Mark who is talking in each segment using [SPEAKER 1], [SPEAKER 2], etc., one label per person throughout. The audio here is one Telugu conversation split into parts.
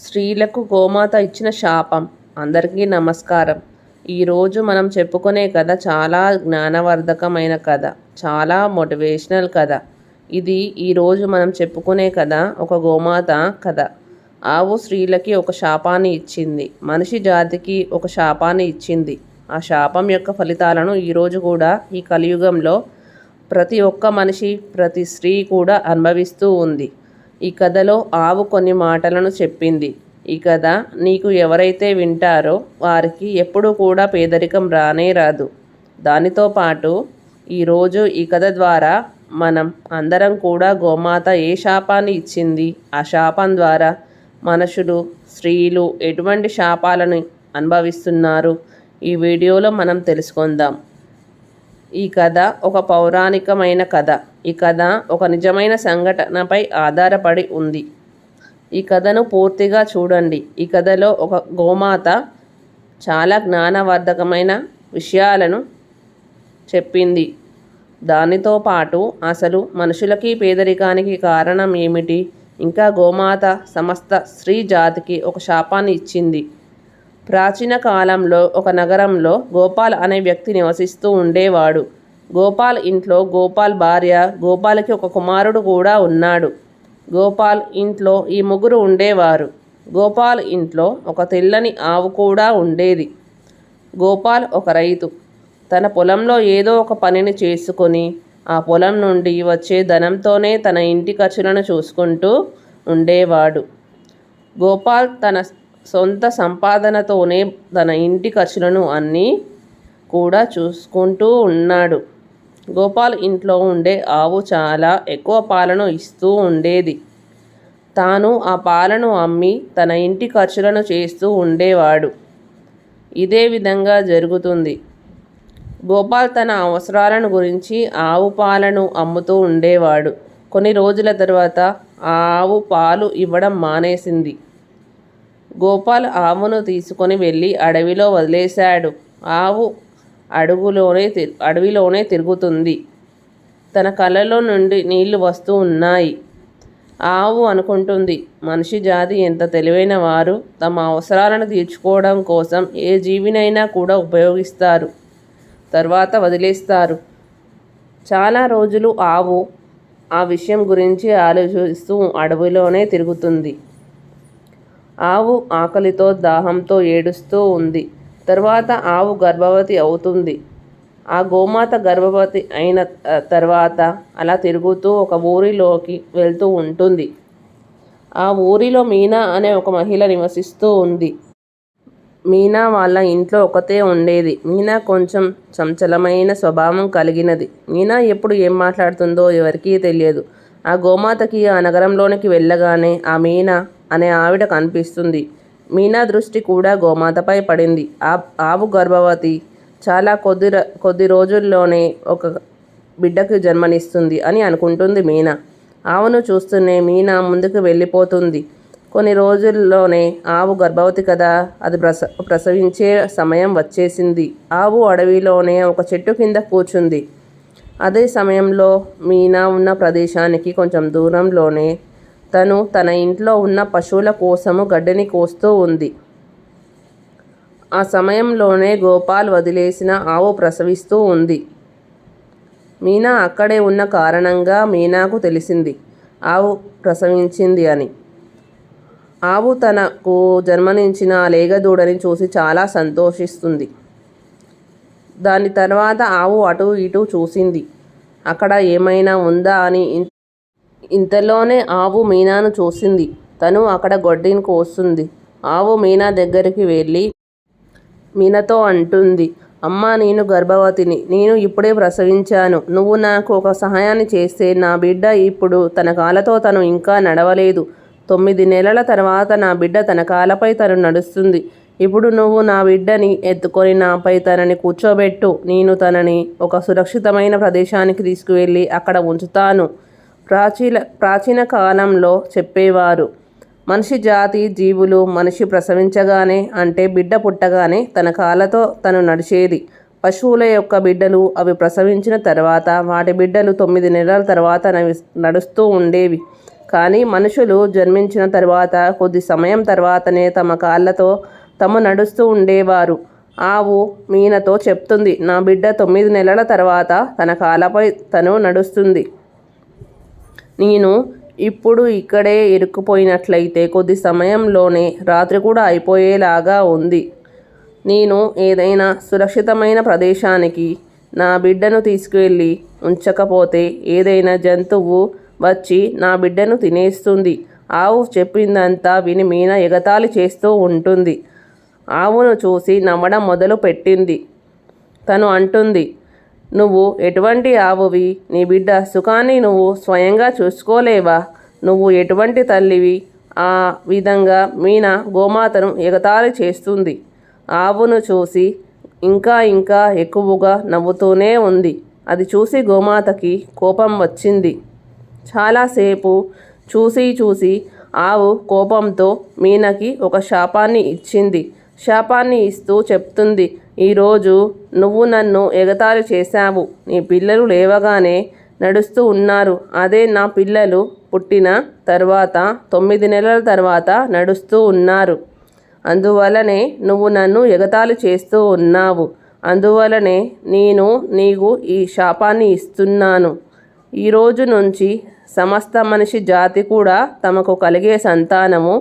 [SPEAKER 1] స్త్రీలకు గోమాత ఇచ్చిన శాపం. అందరికీ నమస్కారం. ఈరోజు మనం చెప్పుకునే కథ చాలా జ్ఞానవర్ధకమైన కథ చాలా మోటివేషనల్ కథ. ఇది ఈరోజు మనం చెప్పుకునే కథ ఒక గోమాత కథ. ఆవు స్త్రీలకి ఒక శాపాన్ని ఇచ్చింది. మనిషి జాతికి ఒక శాపాన్ని ఇచ్చింది. ఆ శాపం యొక్క ఫలితాలను ఈరోజు కూడా ఈ కలియుగంలో ప్రతి ఒక్క మనిషి ప్రతి స్త్రీ కూడా అనుభవిస్తూ ఉంది. ఈ కథలో ఆవు కొన్ని మాటలను చెప్పింది. ఈ కథ నీకు ఎవరైతే వింటారో వారికి ఎప్పుడూ కూడా పేదరికం రానే రాదు. దానితో పాటు ఈరోజు ఈ కథ ద్వారా మనం అందరం కూడా గోమాత ఏ శాపాన్ని ఇచ్చింది? ఆ శాపం ద్వారా మనుషులు స్త్రీలు ఎటువంటి శాపాలను అనుభవిస్తున్నారు? ఈ వీడియోలో మనం తెలుసుకుందాం. ఈ కథ ఒక పౌరాణికమైన కథ. ఈ కథ ఒక నిజమైన సంఘటనపై ఆధారపడి ఉంది. ఈ కథను పూర్తిగా చూడండి. ఈ కథలో ఒక గోమాత చాలా జ్ఞానవర్ధకమైన విషయాలను చెప్పింది. దానితో పాటు అసలు మనుషులకి పేదరికానికి కారణం ఏమిటి? ఇంకా గోమాత సమస్త స్త్రీ జాతికి ఒక శాపాన్ని ఇచ్చింది. ప్రాచీన కాలంలో ఒక నగరంలో గోపాల్ అనే వ్యక్తి నివసిస్తూ ఉండేవాడు. గోపాల్ ఇంట్లో గోపాల్ భార్య గోపాల్కి ఒక కుమారుడు కూడా ఉన్నాడు. గోపాల్ ఇంట్లో ఈ ముగ్గురు ఉండేవారు. గోపాల్ ఇంట్లో ఒక తెల్లని ఆవు కూడా ఉండేది. గోపాల్ ఒక రైతు. తన పొలంలో ఏదో ఒక పనిని చేసుకొని ఆ పొలం నుండి వచ్చే ధనంతోనే తన ఇంటి ఖర్చులను చూసుకుంటూ ఉండేవాడు. గోపాల్ తన సొంత సంపాదనతోనే తన ఇంటి ఖర్చులను అన్నీ కూడా చూసుకుంటూ ఉన్నాడు. గోపాల్ ఇంట్లో ఉండే ఆవు చాలా ఎక్కువ పాలను ఇస్తూ ఉండేది. తాను ఆ పాలను అమ్మి తన ఇంటి ఖర్చులను చేస్తూ ఉండేవాడు. ఇదే విధంగా జరుగుతుంది. గోపాల్ తన అవసరాలను గురించి ఆవు పాలను అమ్ముతూ ఉండేవాడు. కొన్ని రోజుల తర్వాత ఆ ఆవు పాలు ఇవ్వడం మానేసింది. గోపాల్ ఆవును తీసుకొని వెళ్ళి అడవిలో వదిలేశాడు. ఆవు అడుగులోనే తి అడవిలోనే తిరుగుతుంది. తన కళ్ళలో నుండి నీళ్ళు వస్తూ ఉన్నాయి. ఆవు అనుకుంటుంది మనిషి జాతి ఎంత తెలివైన వారు తమ అవసరాలను తీర్చుకోవడం కోసం ఏ జీవినైనా కూడా ఉపయోగిస్తారు. తర్వాత వదిలేస్తారు. చాలా రోజులు ఆవు ఆ విషయం గురించి ఆలోచిస్తూ అడవిలోనే తిరుగుతుంది. ఆవు ఆకలితో దాహంతో ఏడుస్తూ ఉంది. తర్వాత ఆవు గర్భవతి అవుతుంది. ఆ గోమాత గర్భవతి అయిన తర్వాత అలా తిరుగుతూ ఒక ఊరిలోకి వెళ్తూ ఉంటుంది. ఆ ఊరిలో మీనా అనే ఒక మహిళ నివసిస్తూ ఉంది. మీనా వాళ్ళ ఇంట్లో ఒకతే ఉండేది. మీనా కొంచెం చంచలమైన స్వభావం కలిగినది. మీనా ఎప్పుడు ఏం మాట్లాడుతుందో ఎవరికీ తెలియదు. ఆ గోమాతకి ఆ నగరంలోనికి వెళ్ళగానే ఆ మీనా అనే ఆవిడ కనిపిస్తుంది. మీనా దృష్టి కూడా గోమాతపై పడింది. ఆ ఆవు గర్భవతి చాలా కొద్ది కొద్ది రోజుల్లోనే ఒక బిడ్డకు జన్మనిస్తుంది అని అనుకుంటుంది మీనా. ఆవును చూస్తూనే మీనా ముందుకు వెళ్ళిపోతుంది. కొన్ని రోజుల్లోనే ఆవు గర్భవతి కదా అది ప్రస ప్రసవించే సమయం వచ్చేసింది. ఆవు అడవిలోనే ఒక చెట్టు కింద కూర్చుంది. అదే సమయంలో మీనా ఉన్న ప్రదేశానికి కొంచెం దూరంలోనే తను తన ఇంట్లో ఉన్న పశువుల కోసము గడ్డిని కోస్తూ ఉంది. ఆ సమయంలోనే గోపాల్ వదిలేసిన ఆవు ప్రసవిస్తూ ఉంది. మీనా అక్కడే ఉన్న కారణంగా మీనాకు తెలిసింది ఆవు ప్రసవించింది అని. ఆవు తనకు జన్మనించిన లేగదూడని చూసి చాలా సంతోషిస్తుంది. దాని తర్వాత ఆవు అటు ఇటు చూసింది అక్కడ ఏమైనా ఉందా అని ఇంతలోనే ఆవు మీనాను చూసింది. తను అక్కడ గొడ్డిని కోస్తుంది ఆవు మీనా దగ్గరికి వెళ్ళి మీనతో అంటుంది అమ్మ నేను గర్భవతిని. నేను ఇప్పుడే ప్రసవించాను. నువ్వు నాకు ఒక సహాయాన్ని చేస్తే నా బిడ్డ ఇప్పుడు తన కాలతో తను ఇంకా నడవలేదు. తొమ్మిది నెలల తర్వాత నా బిడ్డ తన కాలపై తను నడుస్తుంది. ఇప్పుడు నువ్వు నా బిడ్డని ఎత్తుకొని నాపై తనని కూర్చోబెట్టు. నేను తనని ఒక సురక్షితమైన ప్రదేశానికి తీసుకువెళ్ళి అక్కడ ఉంచుతాను. ప్రాచీన ప్రాచీన కాలంలో చెప్పేవారు. మనిషి జాతి జీవులు మనిషి ప్రసవించగానే అంటే బిడ్డ పుట్టగానే తన కాళ్ళతో తను నడిచేది. పశువుల యొక్క బిడ్డలు అవి ప్రసవించిన తర్వాత వాటి బిడ్డలు తొమ్మిది నెలల తర్వాత నడుస్తూ ఉండేవి. కానీ మనుషులు జన్మించిన తర్వాత కొద్ది సమయం తర్వాతనే తమ కాళ్ళతో తమ నడుస్తూ ఉండేవారు. ఆవు మీనతో చెప్తుంది నా బిడ్డ తొమ్మిది నెలల తర్వాత తన కాళ్ళపై తను నడుస్తుంది. నేను ఇప్పుడు ఇక్కడే ఇరుక్కుపోయినట్లయితే కొద్ది సమయంలోనే రాత్రి కూడా అయిపోయేలాగా ఉంది. నేను ఏదైనా సురక్షితమైన ప్రదేశానికి నా బిడ్డను తీసుకువెళ్ళి ఉంచకపోతే ఏదైనా జంతువు వచ్చి నా బిడ్డను తినేస్తుంది. ఆవు చెప్పిందంతా విని మీన ఎగతాళి చేస్తూ ఉంటుంది. ఆవును చూసి నవ్వడం మొదలు పెట్టింది తను అంటుంది నువ్వు ఎటువంటి ఆవువి? నీ బిడ్డ సుఖాన్ని నువ్వు స్వయంగా చూసుకోలేవా? నువ్వు ఎటువంటి తల్లివి? ఆ విధంగా మీన గోమాతను ఎగతాళి చేస్తుంది. ఆవును చూసి ఇంకా ఇంకా ఎక్కువగా నవ్వుతూనే ఉంది. అది చూసి గోమాతకి కోపం వచ్చింది. చాలాసేపు చూసి చూసి ఆవు కోపంతో మీనకి ఒక శాపాన్ని ఇచ్చింది. శాపాన్ని ఇస్తూ చెప్తుంది. ఈరోజు నువ్వు నన్ను ఎగతాళి చేశావు. నీ పిల్లలు లేవగానే నడుస్తూ ఉన్నారు. అదే నా పిల్లలు పుట్టిన తర్వాత తొమ్మిది నెలల తర్వాత నడుస్తూ ఉన్నారు. అందువలనే నువ్వు నన్ను ఎగతాళి చేస్తూ ఉన్నావు. అందువలనే నేను నీకు ఈ శాపాన్ని ఇస్తున్నాను. ఈ రోజు నుంచి సమస్త మనిషి జాతి కూడా తమకు కలిగే సంతానము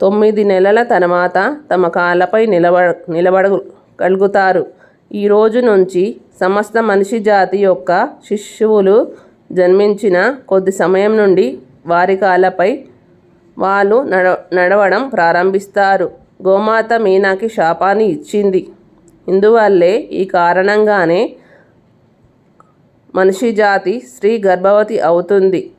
[SPEAKER 1] తొమ్మిది నెలల తర్వాత తమ కాళ్ళపై నిలబ నిలబడగలుగుతారు ఈ రోజు నుంచి సమస్త మనిషి జాతి యొక్క శిశువులు జన్మించిన కొద్ది సమయం నుండి వారి కాళ్ళపై వాళ్ళు నడ నడవడం ప్రారంభిస్తారు. గోమాత మీనాకి శాపాన్ని ఇచ్చింది. ఇందువల్లే ఈ కారణంగానే మనిషి జాతి స్త్రీ గర్భవతి అవుతుంది.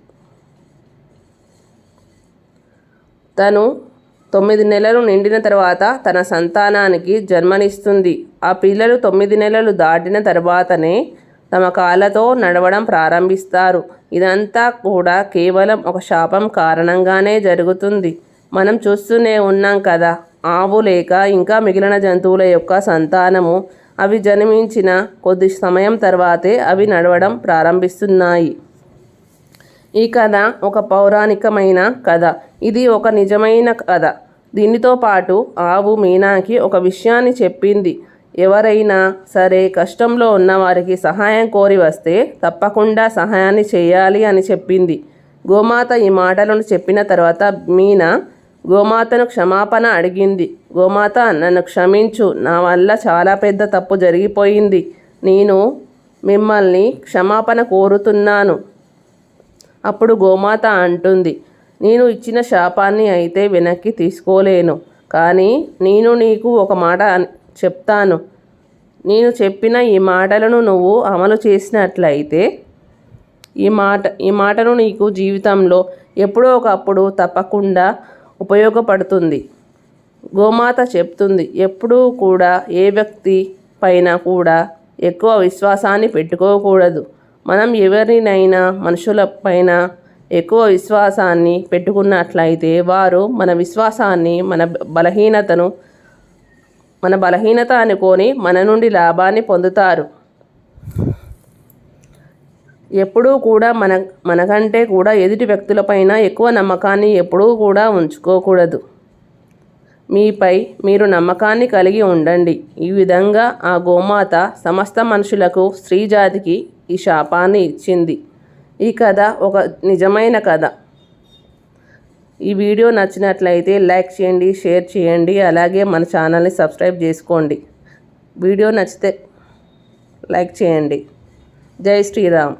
[SPEAKER 1] తను తొమ్మిది నెలలు నిండిన తర్వాత తన సంతానానికి జన్మనిస్తుంది. ఆ పిల్లలు తొమ్మిది నెలలు దాటిన తర్వాతనే తమ కాళ్ళతో నడవడం ప్రారంభిస్తారు. ఇదంతా కూడా కేవలం ఒక శాపం కారణంగానే జరుగుతుంది. మనం చూస్తూనే ఉన్నాం కదా ఆవు లేక ఇంకా మిగిలిన జంతువుల యొక్క సంతానము. అవి జన్మించిన కొద్ది సమయం తర్వాతే అవి నడవడం ప్రారంభిస్తున్నాయి. ఈ కథ ఒక పౌరాణికమైన కథ. ఇది ఒక నిజమైన కథ. దీనితో పాటు ఆవు మీనాకి ఒక విషయాన్ని చెప్పింది. ఎవరైనా సరే కష్టంలో ఉన్నవారికి సహాయం కోరి వస్తే తప్పకుండా సహాయాన్ని చేయాలి అని చెప్పింది. గోమాత ఈ మాటలను చెప్పిన తర్వాత మీనా గోమాతను క్షమాపణ అడిగింది. గోమాత నన్ను క్షమించు. నా వల్ల చాలా పెద్ద తప్పు జరిగిపోయింది. నేను మిమ్మల్ని క్షమాపణ కోరుతున్నాను. అప్పుడు గోమాత అంటుంది నేను ఇచ్చిన శాపాన్ని అయితే వెనక్కి తీసుకోలేను కానీ నేను నీకు ఒక మాట చెప్తాను. నేను చెప్పిన ఈ మాటలను నువ్వు అమలు చేసినట్లయితే ఈ మాట ఈ మాటను నీకు జీవితంలో ఎప్పుడో ఒకప్పుడు తప్పకుండా ఉపయోగపడుతుంది గోమాత చెప్తుంది ఎప్పుడూ కూడా ఏ వ్యక్తి పైన కూడా ఎక్కువ విశ్వాసాన్ని పెట్టుకోకూడదు. మనం ఎవరినైనా మనుషుల పైన ఎక్కువ విశ్వాసాన్ని పెట్టుకున్నట్లయితే వారు మన విశ్వాసాన్ని మన బలహీనతను మన బలహీనత అనుకొని మన నుండి లాభాన్ని పొందుతారు. ఎప్పుడూ కూడా మన మనకంటే కూడా ఎదుటి వ్యక్తులపైన ఎక్కువ నమ్మకాన్ని ఎప్పుడూ కూడా ఉంచుకోకూడదు. మీపై మీరు నమ్మకాన్ని కలిగి ఉండండి. ఈ విధంగా ఆ గోమాత సమస్త మనుషులకు స్త్రీ జాతికి ఈ శాపాన్ని ఇచ్చింది. ఈ కథ ఒక నిజమైన కథ. ఈ వీడియో నచ్చినట్లయితే లైక్ చేయండి షేర్ చేయండి అలాగే మన ఛానల్ని సబ్స్క్రైబ్ చేసుకోండి. వీడియో నచ్చితే లైక్ చేయండి. జై శ్రీరామ్.